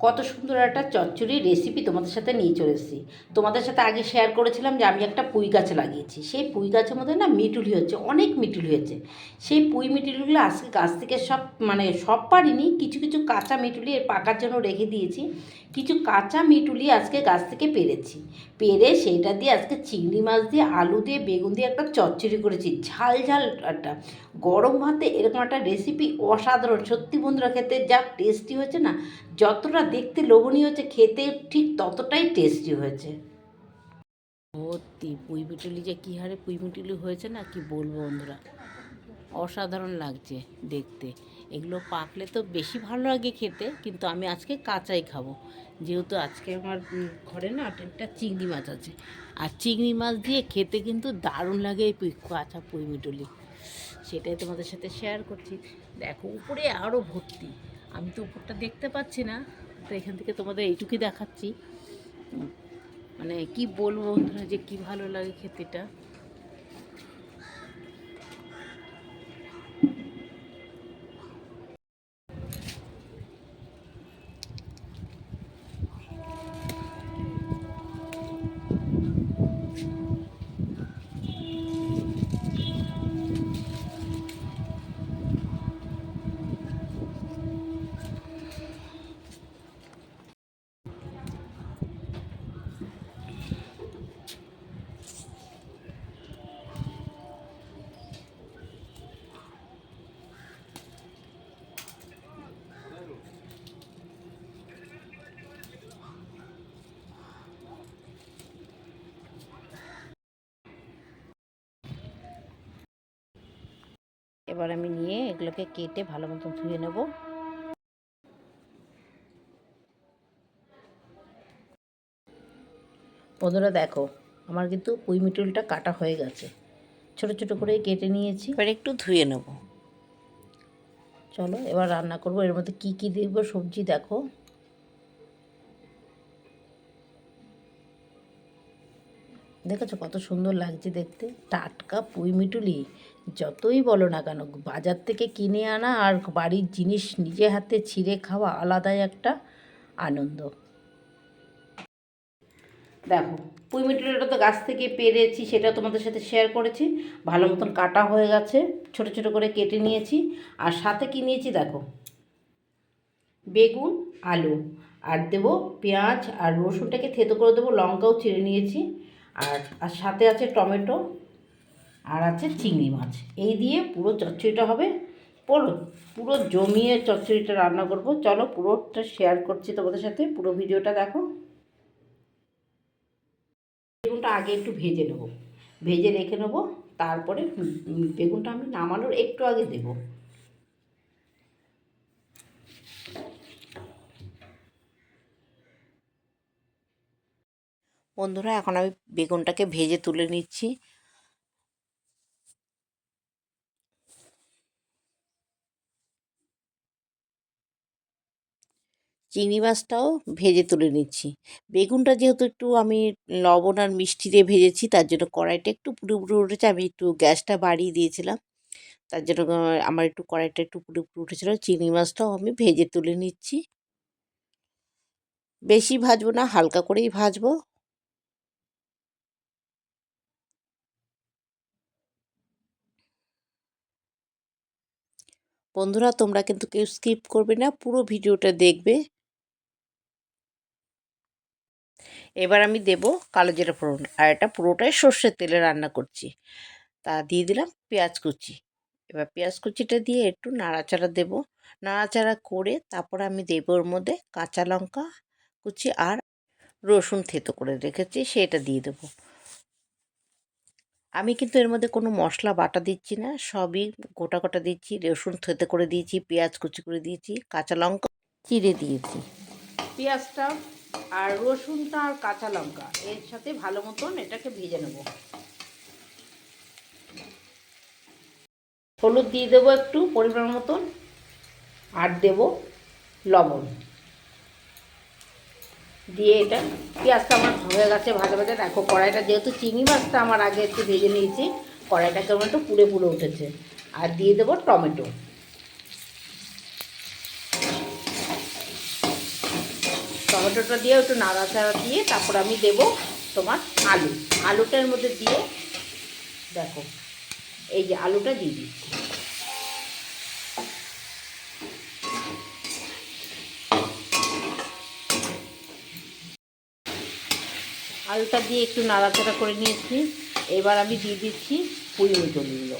কত সুন্দর একটা চচ্চড়ি রেসিপি তোমাদের সাথে নিয়ে চলে এসেছি। তোমাদের সাথে আগে শেয়ার করেছিলাম যে আমি একটা পুঁই গাছ লাগিয়েছি। সেই পুঁই গাছের মধ্যে না মিটুলি হচ্ছে, অনেক মিটুলি হয়েছে সেই পুঁই মিটুলিগুলো আজকে গাছ থেকে সব মানে সব পারিনি, কিছু কিছু কাঁচা মিটুলি এর পাকার জন্য রেখে দিয়েছি। কিছু কাঁচা মিটুলি আজকে গাছ থেকে পেরেছি। পেরে সেইটা দিয়ে আজকে চিংড়ি মাছ দিয়ে, আলু দিয়ে, বেগুন দিয়ে একটা চচ্চড়ি করেছি। ঝাল ঝাল একটা। গরম ভাতে এরকম একটা রেসিপি অসাধারণ। সত্যি বন্ধুরা, খেতে যা টেস্টি হয়েছে না যতটা দেখতে লোভনীয় হচ্ছে খেতে ঠিক ততটাই টেস্টি হয়েছে। সত্যি, পুঁই মিটুলি যে কী হারে পুঁই মিটুলি হয়েছে না, কি বলব বন্ধুরা? অসাধারণ লাগছে দেখতে। এগুলো পাকলে তো বেশি ভালো লাগে খেতে, কিন্তু আমি আজকে কাঁচাই খাব। যেহেতু আজকে আমার ঘরে না একটা চিংড়ি মাছ আছে। আর চিংড়ি মাছ দিয়ে খেতে কিন্তু দারুণ লাগে এই কাঁচা পুঁই মিটুলি সেটাই তোমাদের সাথে শেয়ার করছি। দেখো, উপরে আরও ভর্তি। আমি তো উপরটা দেখতে পাচ্ছি না, তো এখান থেকে তোমাদের এইটুকুই দেখাচ্ছি। মানে কি বলব বন্ধুরা যে কি ভালো লাগে খেতেটা এবার আমি নিয়ে এগুলোকে কেটে ভালো মতন ধুয়ে নেব। বন্ধুরা দেখো আমার কিন্তু পুঁই মিটুলটা কাটা হয়ে গেছে। ছোট ছোট করে কেটে নিয়েছি। এবার একটু ধুয়ে নেব। চলো এবার রান্না করব। এর মধ্যে কি কি দেবো সবজি দেখো। দেখেছ কত সুন্দর লাগছে দেখতে? টাটকা পুঁই মিটুলি। যতই বলো না কেন, বাজার থেকে কিনে আনা আর বাড়ির জিনিস নিজে হাতে ছিঁড়ে খাওয়া আলাদাই একটা আনন্দ। দেখো, পুঁই মিটুলিটা তো গাছ থেকে পেরেছি সেটা তোমাদের সাথে শেয়ার করেছি। ভালো মতন কাটা হয়ে গেছে, ছোট ছোট করে কেটে নিয়েছি। আর সাথে কি নিয়েছি দেখো? বেগুন, আলু। আর দেবো পেঁয়াজ আর রসুনটাকে থেতো করে দেবো, লঙ্কাও চিড়ে নিয়েছি। আর আর সাথে আছে টমেটো। আর আছে চিংড়ি মাছ। এই দিয়ে পুরো চচ্চড়িটা হবে। পুরো পুরো জমিয়ে চচ্চড়িটা রান্না করব। চলো পুরোটা শেয়ার করছি তোমাদের সাথে। পুরো ভিডিওটা দেখো। বেগুনটা আগে একটু ভেজে নেব। ভেজে রেখে নেব। তারপরে বেগুনটা আমি নামানোর একটু আগে দেবো। বন্ধুরা, এখন আমি বেগুনটাকে ভেজে তুলে নিচ্ছি। চিংড়ি মাছটাও ভেজে তুলে নিচ্ছি। বেগুনটা যেহেতু একটু আমি লবণ আর মিষ্টি দিয়ে ভেজেছি, তার জন্য কড়াইটা একটু পুরো পুরো উঠেছে। আমি একটু গ্যাসটা বাড়িয়ে দিয়েছিলাম। তার জন্য আমার একটু কড়াইটা একটু পুরো পুরো উঠেছিল। চিংড়ি মাছটাও আমি ভেজে তুলে নিচ্ছি। বেশি ভাজবো না, হালকা করেই ভাজবো। বন্ধুরা, তোমরা কিন্তু কেউ স্কিপ করবে না, পুরো ভিডিওটা দেখবে। এবার আমি দেব কালো জিরা ফোড়ন। আর এটা পুরোটাই সর্ষের তেলে রান্না করছি। তা দিয়ে দিলাম পেঁয়াজ কুচি। এবার পেঁয়াজ কুচিটা দিয়ে একটু নাড়াচাড়া দেব। নাড়াচাড়া করে তারপর আমি দেবো ওর মধ্যে কাঁচা লঙ্কা কুচি আর রসুন থেতো করে রেখেছি, সেটা দিয়ে দেবো। আমি কিন্তু এর মধ্যে কোনো মশলা বাটা দিচ্ছি না, সবই গোটা গোটা দিচ্ছি, রসুন থেতে করে দিয়েছি, পেঁয়াজ কুচি করে দিয়েছি, কাঁচা লঙ্কা চিড়ে দিয়েছি। পেঁয়াজটা আর রসুনটা আর কাঁচা লঙ্কা, এর সাথে ভালো মতন এটাকে ভেজে নেব। হলুদ দিয়ে দেবো একটু, পরিমাণ মতন, আর দেব লবণ। দিয়ে এটা পেঁয়াজটা আমার হয়ে গেছে ভাজা ভাজা। দেখো, কড়াইটা যেহেতু চিংড়ি মাছটা আমার আগে একটু ভেজে নিয়েছি, কড়াইটা কেমন একটু পুড়ে পুড়ে উঠেছে। আর দিয়ে দেবো টমেটো। টমেটোটা দিয়ে একটু নাড়াচাড়া দিয়ে তারপর আমি দেব তোমার আলু। আলুটার মধ্যে দিয়ে দেখো, এই যে আলুটা দিয়ে দিচ্ছি। আলুটা দিয়ে একটু নাড়াচাড়া করে নিয়েছি। এবার আমি দিয়ে দিচ্ছি পুঁই মিটলগুলো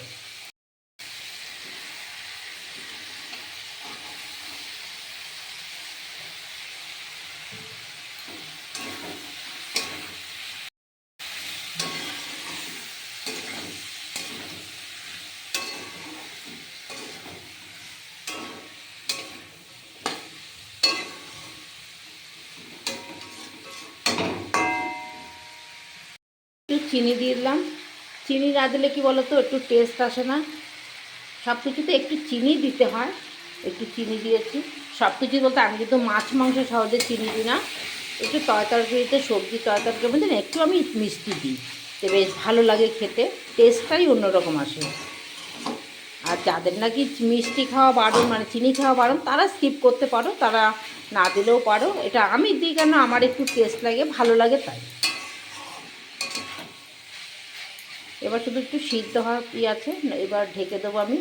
একটু চিনি দিয়ে দিলাম। চিনি না দিলে কি বলো তো একটু টেস্ট আসে না। সব কিছুতে একটু চিনি দিতে হয়। একটু চিনি দিয়েছি। সব কিছু বলতে আমি কিন্তু মাছ মাংস সহজে চিনি দিই না। একটু তরকারিতে সবজি তরকারির মধ্যে না একটু আমি মিষ্টি দিই। তো বেশ ভালো লাগে খেতে। টেস্টটাই অন্যরকম আসে। আর যাদের নাকি মিষ্টি খাওয়া বারণ মানে চিনি খাওয়া বারণ, তারা স্কিপ করতে পারো, তারা না দিলেও পারো। এটা আমি দিই কেন? আমার একটু টেস্ট লাগে, ভালো লাগে তাই। এবার শুধু একটু সিদ্ধ হওয়া ই আছে এবার ঢেকে দেবো আমি।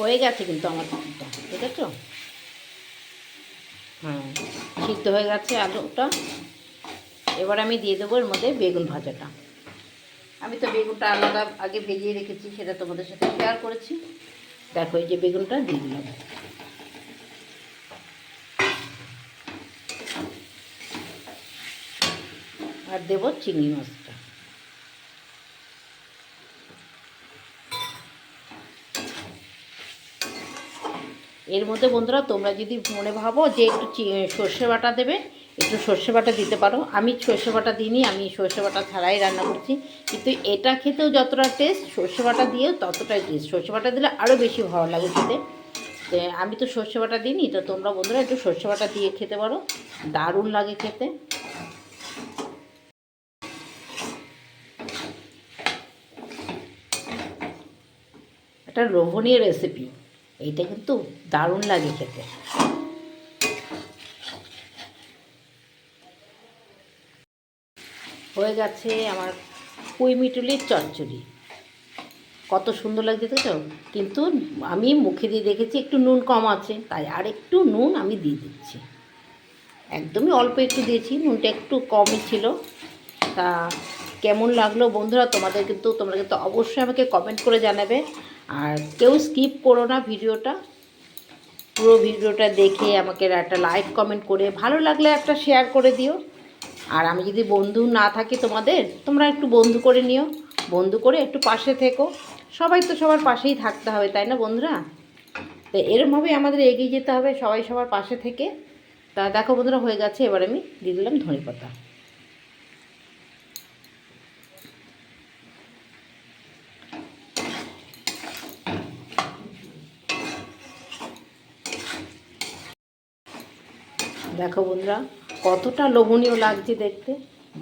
হয়ে গেছে কিন্তু আমার ঠিক আছে হ্যাঁ সিদ্ধ হয়ে গেছে আলুটা। এবার আমি দিয়ে দেবো এর মধ্যে বেগুন ভাজাটা। আমি তো বেগুনটা আলাদা আগে ভেজিয়ে রেখেছি, সেটা তোমাদের সাথে শেয়ার করেছি। দেখো, এই যে বেগুনটা দিয়ে দিলাম। আর দেবো চিংড়ি মাছটা এর মধ্যে বন্ধুরা, তোমরা যদি মনে ভাবো যে একটু সর্ষে বাটা দেবে, একটু সর্ষে বাটা দিতে পারো। আমি সর্ষে বাটা দিইনি, আমি সর্ষে বাটা ছাড়াই রান্না করছি। কিন্তু এটা খেতেও যতটা টেস্ট সর্ষে বাটা দিয়েও ততটাই টেস্ট সর্ষে বাটা দিলে আরও বেশি ভালো লাগে খেতে। আমি তো সর্ষে বাটা দিইনি, তো তোমরা বন্ধুরা একটু সর্ষে বাটা দিয়ে খেতে পারো। দারুণ লাগে খেতে। একটা লোভনীয় রেসিপি এইটা কিন্তু দারুণ লাগে খেতে। হয়ে গেছে আমার পুঁই মিটুলির চচ্চড়ি। কত সুন্দর লাগছে তো? কিন্তু আমি মুখে দিয়ে দেখেছি একটু নুন কম আছে, তাই আর একটু নুন আমি দিয়ে দিচ্ছি। একদমই অল্প একটু দিয়েছি, নুনটা একটু কমই ছিল। তা কেমন লাগল বন্ধুরা তোমাদের কিন্তু, তোমরা কিন্তু অবশ্যই আমাকে কমেন্ট করে জানাবে। আর কেউ স্কিপ করো না ভিডিওটা। পুরো ভিডিওটা দেখে আমাকে একটা লাইক কমেন্ট করে, ভালো লাগলে একটা শেয়ার করে দিও। আর আমি যদি বন্ধু না থাকি তোমাদের, তোমরা একটু বন্ধু করে নিও। বন্ধু করে একটু পাশে থেকো। সবাই তো সবার পাশেই থাকতে হবে, তাই না বন্ধুরা? তো এরমভাবেই আমাদের এগিয়ে যেতে হবে সবাই সবার পাশে থেকে। তা দেখো বন্ধুরা, হয়ে গেছে। এবার আমি দিয়ে দিলাম ধনে পাতা দেখো বন্ধুরা, কতটা লোভনীয় লাগছে দেখতে।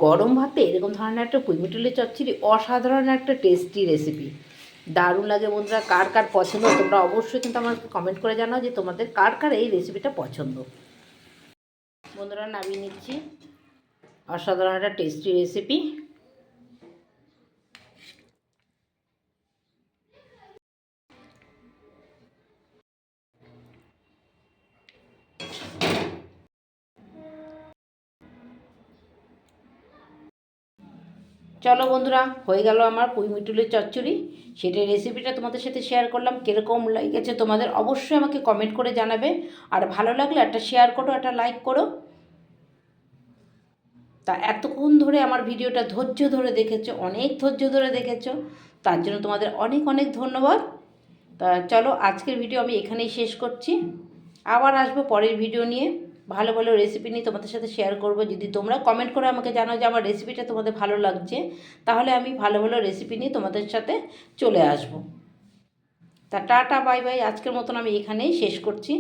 গরম ভাতে এরকম ধরনের একটা কুইমিটুলি চচ্চড়ি অসাধারণ একটা টেস্টি রেসিপি দারুণ লাগে বন্ধুরা, কার কার পছন্দ তোমরা অবশ্যই কিন্তু আমার কমেন্ট করে জানাও যে তোমাদের কার কার এই রেসিপিটা পছন্দ। বন্ধুরা, নামিয়ে নিচ্ছি। অসাধারণ একটা টেস্টি রেসিপি চলো বন্ধুরা, হয়ে গেল আমার পুঁই মিটুলের চচ্চড়ি। সেটার রেসিপিটা তোমাদের সাথে শেয়ার করলাম। কীরকম লেগেছে তোমাদের অবশ্যই আমাকে কমেন্ট করে জানাবে। আর ভালো লাগলে একটা শেয়ার করো, একটা লাইক করো। তা এতক্ষণ ধরে আমার ভিডিওটা ধৈর্য ধরে দেখেছ, অনেক ধৈর্য ধরে দেখেছ, তার জন্য তোমাদের অনেক অনেক ধন্যবাদ। তা চলো, আজকের ভিডিও আমি এখানেই শেষ করছি। আবার আসব পরের ভিডিও নিয়ে। ভালো ভালো রেসিপি নিয়ে তোমাদের সাথে শেয়ার করব। যদি তোমরা কমেন্ট করে আমাকে জানো যে আমার রেসিপিটা তোমাদের ভালো লাগছে, তাহলে আমি ভালো ভালো রেসিপি নিয়ে তোমাদের সাথে চলে আসব। তা টাটা বাই বাই আজকের মতন আমি এখানেই শেষ করছি।